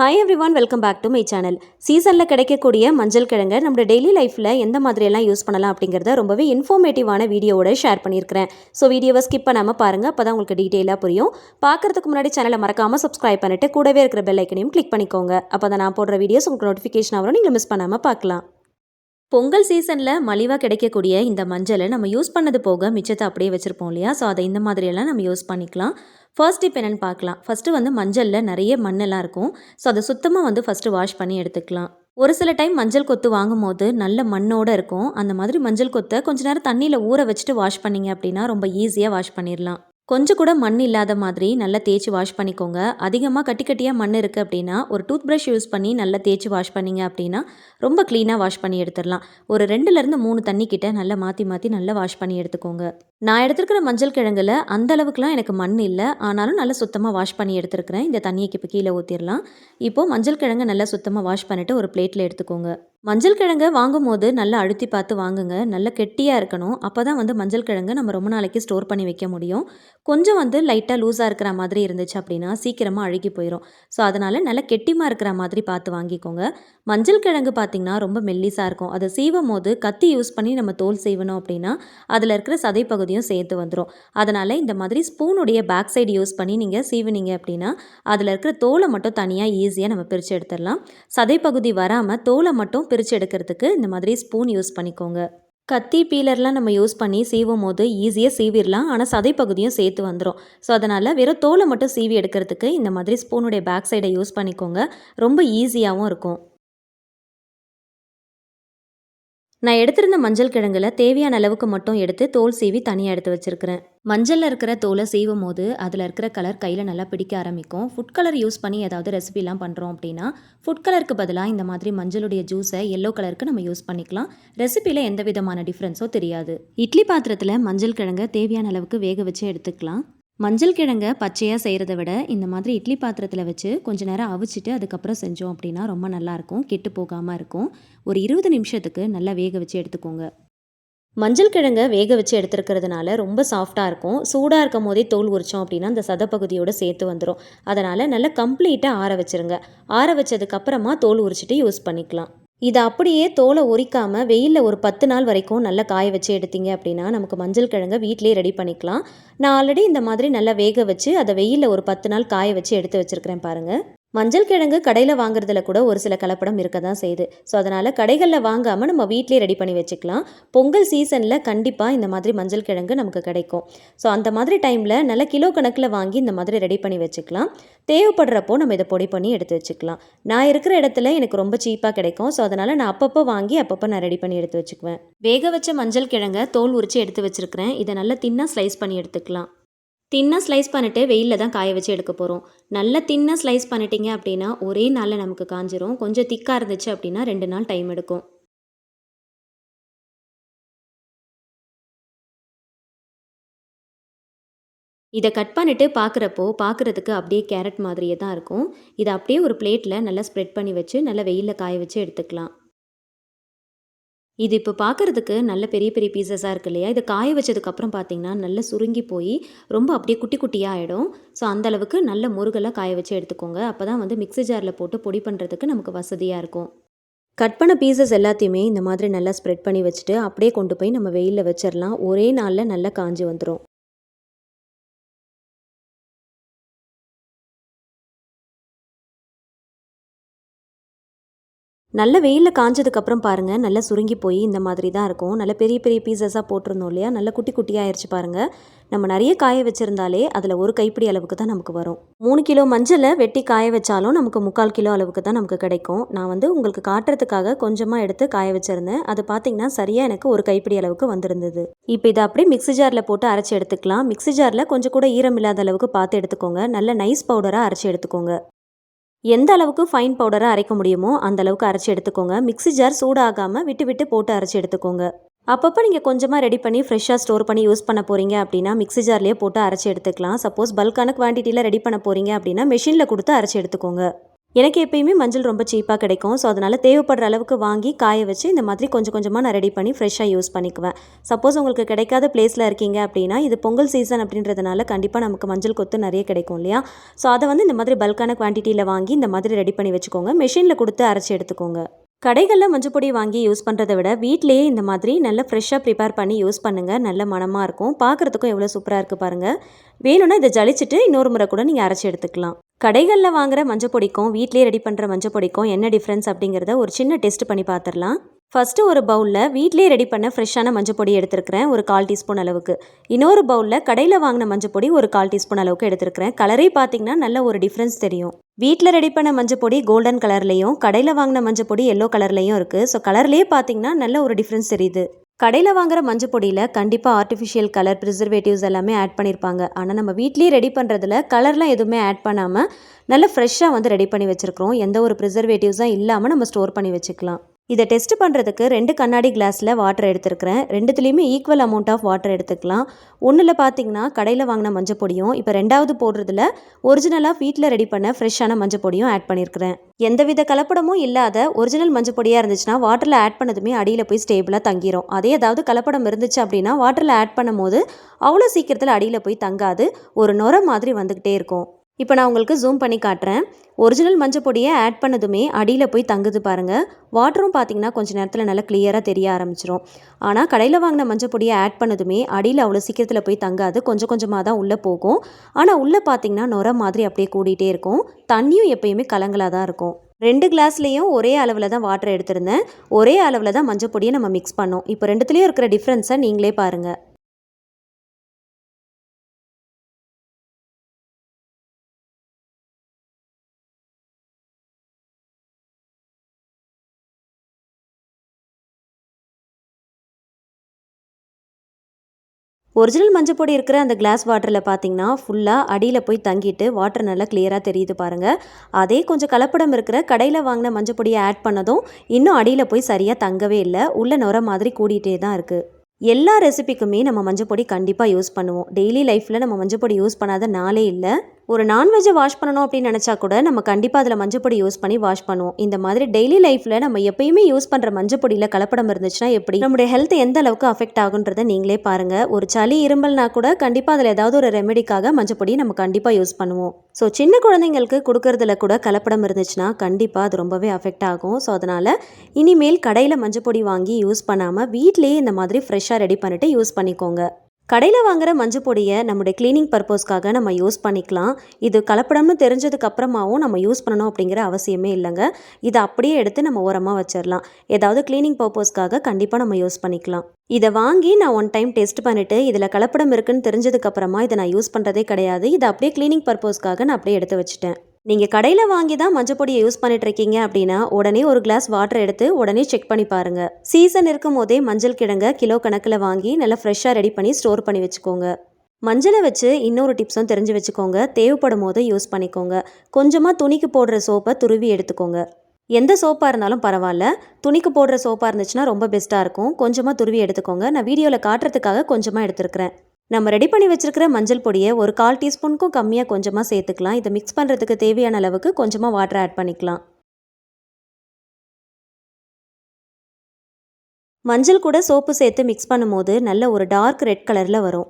Hi everyone welcome back to my channel சீசனில் கிடைக்கக்கூடிய மஞ்சள் கிழங்கை நம்ம டெய்லி லைஃப்பில் எந்த மாதிரியெல்லாம் யூஸ் பண்ணலாம் அப்படிங்கிறத ரொம்பவே இன்ஃபார்மேட்டிவான வீடியோவோட ஷேர் பண்ணியிருக்கிறேன். ஸோ வீடியோவை ஸ்கிப் பண்ணாமல் பாருங்கள் அப்போ தான் உங்களுக்கு டீட்டெயிலாக புரியும். பார்க்கறதுக்கு முன்னாடி சேனலை மறக்காமல் சப்ஸ்கிரைப் பண்ணிட்டு கூடவே இருக்கிற பெல் ஐக்கனையும் கிளிக் பண்ணிக்கோங்க. அப்போ தான் நான் போடுற வீடியோஸ் உங்களுக்கு நோட்டிஃபிகேஷன் வரும் நீங்கள் மிஸ் பண்ணாமல் பார்க்கலாம். பொங்கல் சீசனில் மலிவாக கிடைக்கக்கூடிய இந்த மஞ்சளை நம்ம யூஸ் பண்ணது போக மிச்சத்தை அப்படியே வச்சுருப்போம் இல்லையா? ஸோ அதை இந்த மாதிரியெல்லாம் நம்ம யூஸ் பண்ணிக்கலாம். ஃபர்ஸ்ட் இப்போ என்னென்னு பார்க்கலாம். ஃபஸ்ட்டு வந்து மஞ்சளில் நிறைய மண்ணெல்லாம் இருக்கும். ஸோ அதை சுத்தமாக வந்து ஃபஸ்ட்டு வாஷ் பண்ணி எடுத்துக்கலாம். ஒரு சில டைம் மஞ்சள் கொத்து வாங்கும் போது நல்ல மண்ணோடு இருக்கும். அந்த மாதிரி மஞ்சள் கொத்தை கொஞ்ச நேரம் தண்ணியில் ஊற வச்சுட்டு வாஷ் பண்ணீங்க அப்படின்னா ரொம்ப ஈஸியாக வாஷ் பண்ணிடலாம் கொஞ்சம் கூட மண் இல்லாத மாதிரி நல்லா தேய்ச்சி வாஷ் பண்ணிக்கோங்க. அதிகமாக கட்டி கட்டியாக மண் இருக்குது அப்படின்னா ஒரு டூத் ப்ரஷ் யூஸ் பண்ணி நல்லா தேய்ச்சி வாஷ் பண்ணிங்க அப்படின்னா ரொம்ப க்ளீனாக வாஷ் பண்ணி எடுத்துடலாம். ஒரு ரெண்டுலேருந்து மூணு தண்ணி கிட்ட நல்லா மாற்றி மாற்றி நல்லா வாஷ் பண்ணி எடுத்துக்கோங்க. நான் எடுத்துருக்கிற மஞ்சள் கிழங்குல அந்த அளவுக்குலாம் எனக்கு மண் இல்லை. ஆனாலும் நல்லா சுத்தமாக வாஷ் பண்ணி எடுத்துருக்கிறேன். இந்த தண்ணியை இப்போ கீழே ஊற்றிடலாம் இப்போது மஞ்சள் கிழங்கு நல்லா சுத்தமாக வாஷ் பண்ணிவிட்டு ஒரு பிளேட்டில் எடுத்துக்கோங்க. மஞ்சள் கிழங்கு வாங்கும் போது நல்லா அழுத்தி பார்த்து வாங்குங்க. நல்லா கெட்டியாக இருக்கணும். அப்போ தான் வந்து மஞ்சள் கிழங்கு நம்ம ரொம்ப நாளைக்கு ஸ்டோர் பண்ணி வைக்க முடியும். கொஞ்சம் வந்து லைட்டாக லூஸாக இருக்கிற மாதிரி இருந்துச்சு அப்படின்னா சீக்கிரமாக அழுகி போயிடும் ஸோ அதனால் நல்லா கெட்டிமாக இருக்கிற மாதிரி பார்த்து வாங்கிக்கோங்க. மஞ்சள் கிழங்கு பார்த்திங்கன்னா ரொம்ப மெல்லிஸாக இருக்கும். அதை சீவும் போது கத்தி யூஸ் பண்ணி நம்ம தோல் செய்வணும் அப்படின்னா அதில் இருக்கிற சதைப்பகுதி பகுதியும் சேர்த்து வந்துடும் அதனால் இந்த மாதிரி ஸ்பூனுடைய பேக் சைடு யூஸ் பண்ணி நீங்கள் சீவினீங்க அப்படின்னா அதில் இருக்கிற தோலை மட்டும் தனியாக ஈஸியாக நம்ம பிரித்து எடுத்துடலாம். சதை பகுதி வராமல் தோலை மட்டும் பிரித்து எடுக்கிறதுக்கு இந்த மாதிரி ஸ்பூன் யூஸ் பண்ணிக்கோங்க. கத்தி பீலர்லாம் நம்ம யூஸ் பண்ணி சீவும் போது ஈஸியாக சீவிடலாம். ஆனால் சதை பகுதியும் சேர்த்து வந்துடும் ஸோ அதனால் வெறும் தோலை மட்டும் சீவி எடுக்கிறதுக்கு இந்த மாதிரி ஸ்பூனுடைய பேக் சைடை யூஸ் பண்ணிக்கோங்க. ரொம்ப ஈஸியாகவும் இருக்கும். நான் எடுத்திருந்த மஞ்சள் கிழங்குல தேவையான அளவுக்கு மட்டும் எடுத்து தோல் சீவி தனியாக எடுத்து வச்சிருக்கிறேன். மஞ்சளில் இருக்கிற தோலை சீவும் போது அதில் இருக்கிற கலர் கையில் நல்லா பிடிக்க ஆரம்பிக்கும். ஃபுட் கலர் யூஸ் பண்ணி ஏதாவது ரெசிபிலாம் பண்ணுறோம் அப்படின்னா ஃபுட் கலருக்கு பதிலாக இந்த மாதிரி மஞ்சளுடைய ஜூஸை எல்லோ கலருக்கு நம்ம யூஸ் பண்ணிக்கலாம். ரெசிபியில் எந்த விதமான டிஃப்ரென்ஸோ தெரியாது. இட்லி பாத்திரத்தில் மஞ்சள் கிழங்கை தேவையான அளவுக்கு வேக வச்சு எடுத்துக்கலாம். மஞ்சள் கிழங்க பச்சையாக செய்கிறத விட இந்த மாதிரி இட்லி பாத்திரத்தில் வச்சு கொஞ்சம் நேரம் அவிச்சிட்டு அதுக்கப்புறம் செஞ்சோம் அப்படின்னா ரொம்ப நல்லாயிருக்கும் கெட்டு போகாமல் இருக்கும். ஒரு இருபது நிமிஷத்துக்கு நல்லா வேக வச்சு எடுத்துக்கோங்க. மஞ்சள் கிழங்க வேக வச்சு எடுத்துருக்கிறதுனால ரொம்ப சாஃப்டாக இருக்கும். சூடாக இருக்கும் போதே தோல் உரிச்சோம் அப்படின்னா அந்த சதப்பகுதியோடு சேர்த்து வந்துடும் அதனால் நல்லா கம்ப்ளீட்டாக ஆற வச்சுருங்க. ஆற வச்சதுக்கப்புறமா தோல் உரிச்சிட்டு யூஸ் பண்ணிக்கலாம். இதை அப்படியே தோலை உரிக்காமல் வெயிலில் ஒரு பத்து நாள் வரைக்கும் நல்லா காய வச்சு எடுத்தீங்க அப்படின்னா நமக்கு மஞ்சள் கிழங்க வீட்டிலே ரெடி பண்ணிக்கலாம். நான் ஆல்ரெடி இந்த மாதிரி நல்லா வேக வச்சு அதை வெயிலில் ஒரு பத்து நாள் காய வச்சு எடுத்து வச்சுருக்கிறேன் பாருங்கள் மஞ்சள் கிழங்கு கடையில் வாங்குறதுல கூட ஒரு சில கலப்படம் இருக்க தான் செய்யுது. ஸோ அதனால் கடைகளில் வாங்காமல் நம்ம வீட்டிலே ரெடி பண்ணி வச்சுக்கலாம். பொங்கல் சீசனில் கண்டிப்பாக இந்த மாதிரி மஞ்சள் கிழங்கு நமக்கு கிடைக்கும். ஸோ அந்த மாதிரி டைமில் நல்ல கிலோ கணக்கில் வாங்கி இந்த மாதிரி ரெடி பண்ணி வச்சுக்கலாம். தேவைப்படுறப்போ நம்ம இதை பொடி பண்ணி எடுத்து வச்சுக்கலாம். நான் இருக்கிற இடத்துல எனக்கு ரொம்ப சீப்பாக கிடைக்கும். ஸோ அதனால் நான் அப்பப்போ வாங்கி அப்பப்போ நான் ரெடி பண்ணி எடுத்து வச்சுக்குவேன். வேக வச்ச மஞ்சள் கிழங்கை தோல் உரித்து எடுத்து வச்சுருக்கிறேன். இதை நல்லா தின்னாக ஸ்லைஸ் பண்ணி எடுத்துக்கலாம். தின்னாக ஸ்லைஸ் பண்ணிட்டு வெயிலில் தான் காய வச்சு எடுக்க போகிறோம் நல்லா தின்னாக ஸ்லைஸ் பண்ணிட்டீங்க அப்படின்னா ஒரே நாளில் நமக்கு காஞ்சிரும். கொஞ்சம் திக்காக இருந்துச்சு அப்படின்னா ரெண்டு நாள் டைம் எடுக்கும். இதை கட் பண்ணிவிட்டு பார்க்குறப்போ பார்க்குறதுக்கு அப்படியே கேரட் மாதிரியே தான் இருக்கும். இதை அப்படியே ஒரு பிளேட்டில் நல்லா ஸ்ப்ரெட் பண்ணி வச்சு நல்லா வெயிலில் காய வச்சு எடுத்துக்கலாம். இது இப்போ பார்க்குறதுக்கு நல்ல பெரிய பெரிய பீசஸாக இருக்கு இல்லையா? இதை காய வச்சதுக்கப்புறம் பார்த்தீங்கன்னா நல்லா சுருங்கி போய் ரொம்ப அப்படியே குட்டி குட்டியாக ஆகிடும் ஸோ அந்தளவுக்கு நல்ல முருகலாக காய வச்சு எடுத்துக்கோங்க. அப்போ தான் வந்து மிக்ஸி ஜாரில் போட்டு பொடி பண்ணுறதுக்கு நமக்கு வசதியாக இருக்கும். கட் பண்ண பீசஸ் எல்லாத்தையுமே இந்த மாதிரி நல்லா ஸ்ப்ரெட் பண்ணி வச்சுட்டு அப்படியே கொண்டு போய் நம்ம வெயிலில் வச்சிடலாம் ஒரே நாளில் நல்லா காஞ்சி வந்துடும் நல்ல வெயிலில் காஞ்சதுக்கப்புறம் பாருங்கள் நல்லா சுருங்கி போய் இந்த மாதிரி தான் இருக்கும். நல்ல பெரிய பெரிய பீசஸாக போட்டிருந்தோம் இல்லையா? நல்ல குட்டி குட்டியாகிடுச்சு பாருங்கள் நம்ம நிறைய காய வச்சுருந்தாலே அதில் ஒரு கைப்பிடி அளவுக்கு தான் நமக்கு வரும். மூணு கிலோ மஞ்சளை வெட்டி காய வச்சாலும் நமக்கு முக்கால் கிலோ அளவுக்கு தான் நமக்கு கிடைக்கும். நான் வந்து உங்களுக்கு காட்டுறதுக்காக கொஞ்சமாக எடுத்து காய வச்சுருந்தேன். அது பார்த்திங்கன்னா சரியாக எனக்கு ஒரு கைப்பிடி அளவுக்கு வந்திருந்தது. இப்போ இதை அப்படியே மிக்ஸி ஜாரில் போட்டு அரைச்சி எடுத்துக்கலாம். மிக்ஸி ஜாரில் கொஞ்சம் கூட ஈரம் இல்லாத அளவுக்கு பார்த்து எடுத்துக்கோங்க. நல்ல நைஸ் பவுடராக அரைச்சி எடுத்துக்கோங்க. எந்த அளவுக்கு ஃபைன் பவுடரை அரைக்க முடியுமோ அந்த அளவுக்கு அரைச்சி எடுத்துக்கோங்க. மிக்ஸி ஜார் சூடாகாமல் விட்டு விட்டு போட்டு அரைச்சி எடுத்துக்கோங்க. அப்பப்போ நீங்கள் கொஞ்சமாக ரெடி பண்ணி ஃப்ரெஷ்ஷாக ஸ்டோர் பண்ணி யூஸ் பண்ண போகிறீங்க அப்படின்னா மிக்ஸி ஜார்லேயே போட்டு அரைச்சி எடுத்துக்கலாம். சப்போஸ் பல்கான குவான்டிட்டியில் ரெடி பண்ண போகிறீங்க அப்படின்னா மெஷினில் கொடுத்து அரைச்சி எடுத்துக்கோங்க. எனக்கு எப்பயுமே மஞ்சள் ரொம்ப சீப்பாக கிடைக்கும். ஸோ அதனால் தேவைப்படுற அளவுக்கு வாங்கி காய வச்சு இந்த மாதிரி கொஞ்சம் கொஞ்சமாக நான் ரெடி பண்ணி ஃப்ரெஷ்ஷாக யூஸ் பண்ணிக்குவேன். சப்போஸ் உங்களுக்கு கிடைக்காத பிளேஸில் இருக்கீங்க அப்படின்னா இது பொங்கல் சீசன் அப்படின்றதுனால கண்டிப்பாக நமக்கு மஞ்சள் கொத்து நிறைய கிடைக்கும் இல்லையா? ஸோ அதை வந்து இந்த மாதிரி பல்கான குவான்டிட்டியில் வாங்கி இந்த மாதிரி ரெடி பண்ணி வச்சுக்கோங்க. மிஷினில் கொடுத்து அரைச்சி எடுத்துக்கோங்க. கடைகளில் மஞ்சள் பொடி வாங்கி யூஸ் பண்ணுறதை விட வீட்டிலேயே இந்த மாதிரி நல்லா ஃப்ரெஷ்ஷாக ப்ரிப்பேர் பண்ணி யூஸ் பண்ணுங்கள் நல்ல மனமாக இருக்கும். பார்க்குறதுக்கும் எவ்வளோ சூப்பராக இருக்குது பாருங்கள் வேணும்னா இதை ஜலிச்சுட்டு இன்னொரு முறை கூட நீங்கள் அரைச்சி எடுத்துக்கலாம். கடைகளில் வாங்குற மஞ்சப்பொடிக்கும் வீட்டிலே ரெடி பண்ணுற மஞ்சள் பொடிக்கும் என்ன டிஃப்ரென்ஸ் அப்படிங்கிறத ஒரு சின்ன டெஸ்ட் பண்ணி பார்த்துடலாம். ஃபஸ்ட்டு ஒரு பவுலில் வீட்லேயே ரெடி பண்ண ஃப்ரெஷ்ஷான மஞ்சப்பொடி எடுத்துருக்கிறேன் ஒரு கால் டீஸ்பூன் அளவுக்கு. இன்னொரு பவுலில் கடையில் வாங்கின மஞ்சப்பொடி ஒரு கால் டீஸ்பூன் அளவுக்கு எடுத்துருக்கிறேன். கலரே பார்த்தீங்கன்னா நல்ல ஒரு டிஃப்ரென்ஸ் தெரியும். வீட்டில் ரெடி பண்ண மஞ்சப்பொடி கோல்டன் கலர்லேயும் கடையில் வாங்கின மஞ்சப்பொடி எல்லோ கலர்லேயும் இருக்குது ஸோ கலர்லேயே பார்த்தீங்கன்னா நல்ல ஒரு டிஃப்ரென்ஸ் தெரியுது. கடையில் வாங்குற மஞ்சள் பொடியில் கண்டிப்பாக ஆர்டிஃபிஷியல் கலர் ப்ரிசர்வேட்டிவ்ஸ் எல்லாமே ஆட் பண்ணியிருப்பாங்க ஆனால் நம்ம வீட்லேயே ரெடி பண்ணுறதுல கலர்லாம் எதுவுமே ஆட் பண்ணாமல் நல்ல ஃப்ரெஷ்ஷாக வந்து ரெடி பண்ணி வச்சுருக்கிறோம். எந்த ஒரு ப்ரிசர்வேட்டிவ்ஸும் இல்லாமல் நம்ம ஸ்டோர் பண்ணி வச்சுக்கலாம். இதை டெஸ்ட் பண்ணுறதுக்கு ரெண்டு கண்ணாடி கிளாஸில் வாட்டர் எடுத்துருக்கிறேன். ரெண்டுத்துலேயுமே ஈக்குவல் அமௌண்ட் ஆஃப் வாட்டர் எடுத்துக்கலாம். ஒன்றில் பார்த்தீங்கன்னா கடையில் வாங்கின மஞ்சள் பொடியும் இப்போ ரெண்டாவது போடுறதுல ஒரிஜினலாக வீட்டில் ரெடி பண்ண ஃப்ரெஷ்ஷான மஞ்சள் பொடியும் ஆட் பண்ணியிருக்கிறேன் எந்தவித கலப்படமும் இல்லாத ஒரிஜினல் மஞ்சள் பொடியாக இருந்துச்சுன்னா வாட்டரில் ஆட் பண்ணதுமே அடியில் போய் ஸ்டேபிளாக தங்கிரும். அதே ஏதாவது கலப்படம் இருந்துச்சு அப்படின்னா வாட்டரில் ஆட் பண்ணும்போது அவ்வளோ சீக்கிரத்தில் அடியில் போய் தங்காது. ஒரு நுர மாதிரி வந்துக்கிட்டே இருக்கும். இப்போ நான் உங்களுக்கு ஜூம் பண்ணி காட்டுறேன். ஒரிஜினல் மஞ்சள் பொடியை ஆட் பண்ணதுமே அடியில் போய் தங்குது பாருங்கள் வாட்டரும் பார்த்தீங்கன்னா கொஞ்சம் நேரத்தில் நல்லா கிளியராக தெரிய ஆரம்பிச்சிரும். ஆனால் கடையில் வாங்கின மஞ்சள் பொடியை ஆட் பண்ணதுமே அடியில் அவ்வளோ சீக்கிரத்தில் போய் தங்காது. கொஞ்சம் கொஞ்சமாக தான் உள்ளே போகும். ஆனால் உள்ளே பார்த்தீங்கன்னா நுர மாதிரி அப்படியே கூடிகிட்டே இருக்கும். தண்ணியும் எப்பயுமே கலங்கலாக தான் இருக்கும். ரெண்டு கிளாஸ்லேயும் ஒரே அளவில் தான் வாட்டர் எடுத்திருந்தேன். ஒரே அளவில் தான் மஞ்சள் பொடியை நம்ம மிக்ஸ் பண்ணோம். இப்போ ரெண்டுத்துலேயும் இருக்கிற டிஃப்ரென்ஸை நீங்களே பாருங்கள் ஒரிஜினல் மஞ்சள் பொடி இருக்கிற அந்த கிளாஸ் வாட்டரில் பார்த்தீங்கன்னா ஃபுல்லாக அடியில் போய் தங்கிட்டு வாட்டர் நல்லா கிளியராக தெரியுது பாருங்கள் அதே கொஞ்சம் கலப்படம் இருக்கிற கடையில் வாங்கின மஞ்சள் பொடியை ஆட் பண்ணதும் இன்னும் அடியில் போய் சரியாக தங்கவே இல்லை. உள்ள நுர மாதிரி கூடிகிட்டே தான் இருக்குது எல்லா ரெசிபிக்குமே நம்ம மஞ்சள் பொடி கண்டிப்பாக யூஸ் பண்ணுவோம். டெய்லி லைஃப்பில் நம்ம மஞ்சள் பொடி யூஸ் பண்ணாத நாளே இல்லை. ஒரு நான்வெஜ்ஜை வாஷ் பண்ணணும் அப்படின்னு நினச்சா கூட நம்ம கண்டிப்பாக அதில் மஞ்சப்பொடி யூஸ் பண்ணி வாஷ் பண்ணுவோம். இந்த மாதிரி டெய்லி லைஃப்பில் நம்ம எப்பயுமே யூஸ் பண்ணுற மஞ்சப்பொடியில் கலப்படம் இருந்துச்சுன்னா எப்படி? நம்முடைய ஹெல்த் எந்த அளவுக்கு அஃபெக்ட் ஆகுன்றதை நீங்களே பாருங்கள் ஒரு சளி இரும்பல்னா கூட கண்டிப்பாக அதில் ஏதாவது ஒரு ரெமெடிக்காக மஞ்சப்பொடி நம்ம கண்டிப்பாக யூஸ் பண்ணுவோம். ஸோ சின்ன குழந்தைங்களுக்கு கொடுக்கறதுல கூட கலப்படம் இருந்துச்சுன்னா கண்டிப்பாக அது ரொம்பவே அஃபெக்ட் ஆகும். ஸோ அதனால் இனிமேல் கடையில் மஞ்சப்பொடி வாங்கி யூஸ் பண்ணாமல் வீட்லேயே இந்த மாதிரி ஃப்ரெஷ்ஷாக ரெடி பண்ணிவிட்டு யூஸ் பண்ணிக்கோங்க. கடையில் வாங்குகிற மஞ்சள் பொடியை நம்முடைய க்ளீனிங் பர்பஸ்க்காக நம்ம யூஸ் பண்ணிக்கலாம். இது கலப்படம்னு தெரிஞ்சதுக்கு அப்புறமாவும் நம்ம யூஸ் பண்ணணும் அப்படிங்கிற அவசியமே இல்லைங்க. இதை அப்படியே எடுத்து நம்ம ஓரமாக வச்சிடலாம் ஏதாவது க்ளீனிங் பர்பஸ்க்காக கண்டிப்பாக நம்ம யூஸ் பண்ணிக்கலாம். இதை வாங்கி நான் ஒன் டைம் டெஸ்ட் பண்ணிவிட்டு இதில் கலப்படம் இருக்குன்னு தெரிஞ்சதுக்கப்புறமா இதை நான் யூஸ் பண்ணுறதே கிடையாது. இதை அப்படியே க்ளீனிங் பர்பஸ்க்காக நான் அப்படியே எடுத்து வச்சுட்டேன். நீங்கள் கடையில் வாங்கி தான் மஞ்சள் பொடியை யூஸ் பண்ணிட்டு இருக்கீங்க அப்படின்னா உடனே ஒரு கிளாஸ் வாட்டர் எடுத்து உடனே செக் பண்ணி பாருங்க. சீசன் இருக்கும் போதே மஞ்சள் கிழங்க கிலோ கணக்கில் வாங்கி நல்லா ஃப்ரெஷ்ஷாக ரெடி பண்ணி ஸ்டோர் பண்ணி வச்சுக்கோங்க. மஞ்சளை வச்சு இன்னொரு டிப்ஸும் தெரிஞ்சு வச்சுக்கோங்க. தேவைப்படும் போது யூஸ் பண்ணிக்கோங்க. கொஞ்சமாக துணிக்கு போடுற சோப்பை துருவி எடுத்துக்கோங்க. எந்த சோப்பாக இருந்தாலும் பரவாயில்ல. துணிக்கு போடுற சோப்பாக இருந்துச்சுன்னா ரொம்ப பெஸ்ட்டாக இருக்கும். கொஞ்சமாக துருவி எடுத்துக்கோங்க. நான் வீடியோவில் காட்டுறதுக்காக கொஞ்சமாக எடுத்துருக்கிறேன். நம்ம ரெடி பண்ணி வச்சுருக்கிற மஞ்சள் பொடியை ஒரு கால் டீஸ்பூனுக்கும் கம்மியாக கொஞ்சமாக சேர்த்துக்கலாம். இதை மிக்ஸ் பண்ணுறதுக்கு தேவையான அளவுக்கு கொஞ்சமாக வாட்டர் ஆட் பண்ணிக்கலாம். மஞ்சள் கூட சோப்பு சேர்த்து மிக்ஸ் பண்ணும்போது நல்ல ஒரு டார்க் ரெட் கலரில் வரும்.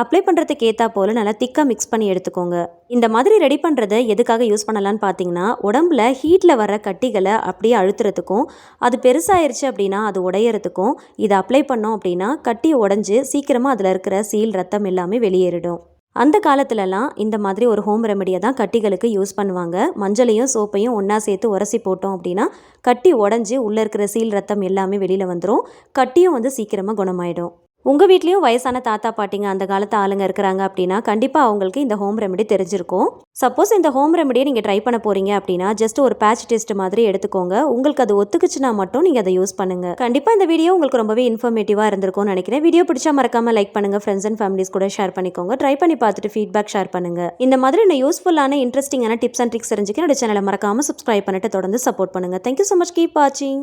அப்ளை பண்ணுறதுக்கு ஏற்றா போல் நல்லா திக்காக மிக்ஸ் பண்ணி எடுத்துக்கோங்க. இந்த மாதிரி ரெடி பண்ணுறதை எதுக்காக யூஸ் பண்ணலான்னு பார்த்தீங்கன்னா உடம்புல ஹீட்டில் வர கட்டிகளை அப்படியே அழுத்துறதுக்கும் அது பெருசாயிருச்சு அப்படின்னா அது உடையறதுக்கும் இதை அப்ளை பண்ணோம் அப்படின்னா கட்டி உடஞ்சி சீக்கிரமாக அதில் இருக்கிற சீல் ரத்தம் எல்லாமே வெளியேறிடும். அந்த காலத்துலலாம் இந்த மாதிரி ஒரு ஹோம் ரெமடியை தான் கட்டிகளுக்கு யூஸ் பண்ணுவாங்க. மஞ்சளையும் சோப்பையும் ஒன்றா சேர்த்து உரசி போட்டோம் அப்படின்னா கட்டி உடஞ்சி உள்ளே இருக்கிற சீல் ரத்தம் எல்லாமே வெளியில் வந்துடும் கட்டியும் வந்து சீக்கிரமாக குணமாயிடும். உங்கள் வீட்லேயும் வயசான தாத்தா பாட்டிங்க அந்த காலத்து ஆளுங்க இருக்கிறாங்க அப்படின்னா கண்டிப்பாக அவங்களுக்கு இந்த ஹோம் ரெமெடி தெரிஞ்சிருக்கும். சப்போஸ் இந்த ஹோம் ரெமெடியை நீங்கள் ட்ரை பண்ண போகிறீங்க அப்படின்னா ஜஸ்ட் ஒரு பேட்ச் டெஸ்ட் மாதிரி எடுத்துக்கோங்க. உங்களுக்கு அது ஒத்துக்குச்சுன்னா மட்டும் நீங்கள் அதை யூஸ் பண்ணுங்கள் கண்டிப்பாக இந்த வீடியோ உங்களுக்கு ரொம்பவே இன்ஃபர்மேட்டிவாக இருந்திருக்கும்னு நினைக்கிறேன். வீடியோ பிடிச்சா மறக்காமல் லைக் பண்ணுங்கள் ஃப்ரெண்ட்ஸ் அண்ட் ஃபேமிலிஸ் கூட ஷேர் பண்ணிக்கோங்க. ட்ரை பண்ணி பார்த்துட்டு ஃபீட்பேக் ஷேர் பண்ணுங்கள் இந்த மாதிரி நான் யூஸ்ஃபுல்லான இன்ட்ரெஸ்டிங்கான டிப்ஸ் அண்ட் ட்ரிக்ஸ் தெரிஞ்சுக்க என்னோட சேனலை மறக்காமல் சப்ஸ்கிரைப் பண்ணிட்டு தொடர்ந்து சப்போர்ட் பண்ணுங்கள் தேங்க்யூ ஸோ மச் கீப் வாட்சிங்